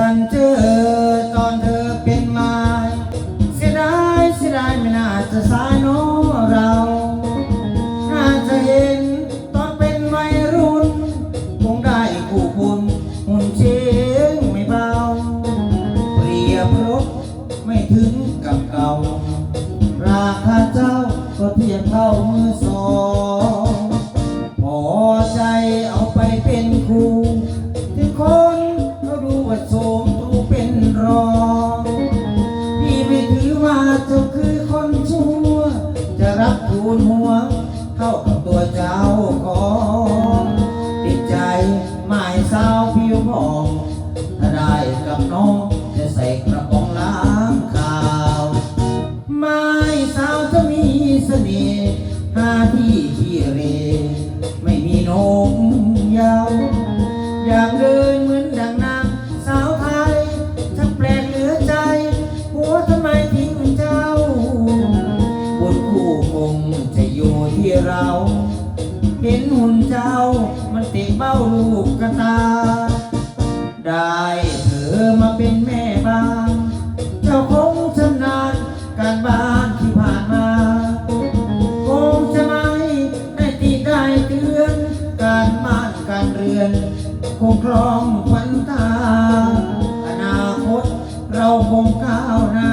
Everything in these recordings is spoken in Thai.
ฉันเจอตอนเธอเป็นไม้เสียดายเสียดายไม่น่าจะสายโน้เรา น่าจะเห็นตอนเป็นวัยรุ่น คงได้คู่บุญหุ่นเชิงไม่เบา เปรียบรบไม่ถึงกับเก่า ราคาเจ้าก็เทียบเท่ามือสอง กระป๋องล้างข้าว ไม้สาวจะมีเสน่ห์หาที่ขี้เหรไม่มีนมยาว อยากเดินเหมือนดังนางสาวไทยช่างแปลกเหลือใจ หัวทำไมทิ้งเจ้า บนคู่คงจะอยู่ที่เรา เห็นหุ่นเจ้ามันติดเบ้าลูกกระตา ได้ คงครองควันตา อนาคตเราคงก้าวหน้า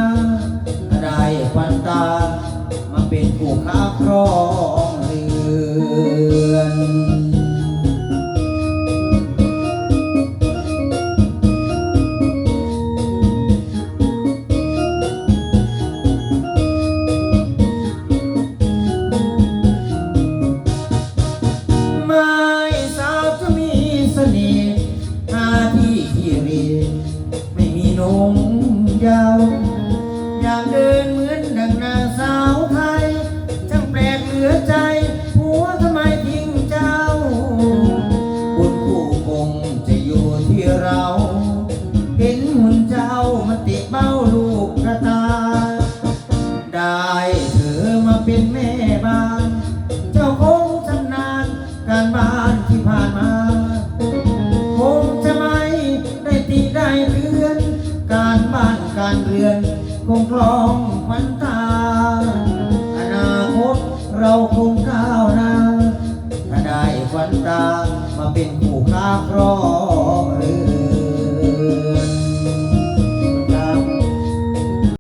ติดเบ้าลูกกระตา ได้เธอมาเป็นแม่บ้าน เจ้าคงชำนาญการบ้านที่ผ่านมา คงจะไม่ได้ตีได้เรือน การบ้านการเรือน คงคลองขวัญตา อนาคตเราคงก้าวหน้าถ้าได้ขวัญตามาเป็นผู้ค้าครอง